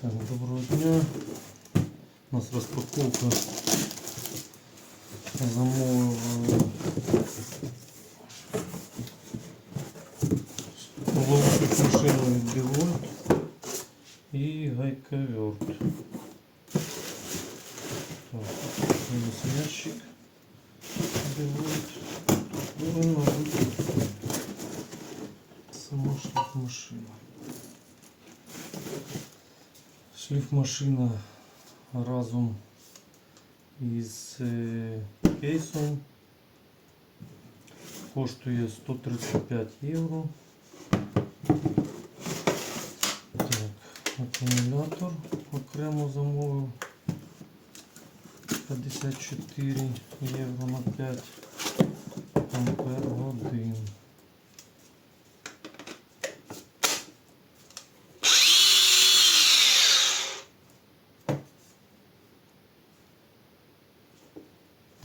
Так, доброго дня. У нас розпаковка замовив половочок машину від Білой і гайковерт. Так, мінус ящик Білойт. Повинна бути сама шліфмашина. Шліфмашина разом із е, кейсом. Коштує 135 євро. Так, акумулятор окремо замовив. 54 євро на 5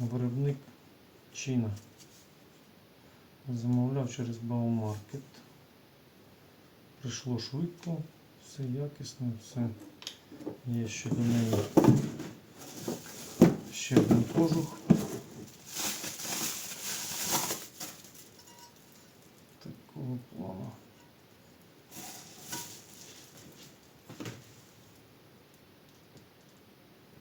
Виробник Чина. Замовляв через Баумаркет. Прийшло швидко, все якісне, все. Є ще до неї ще один кожух. Такого плану.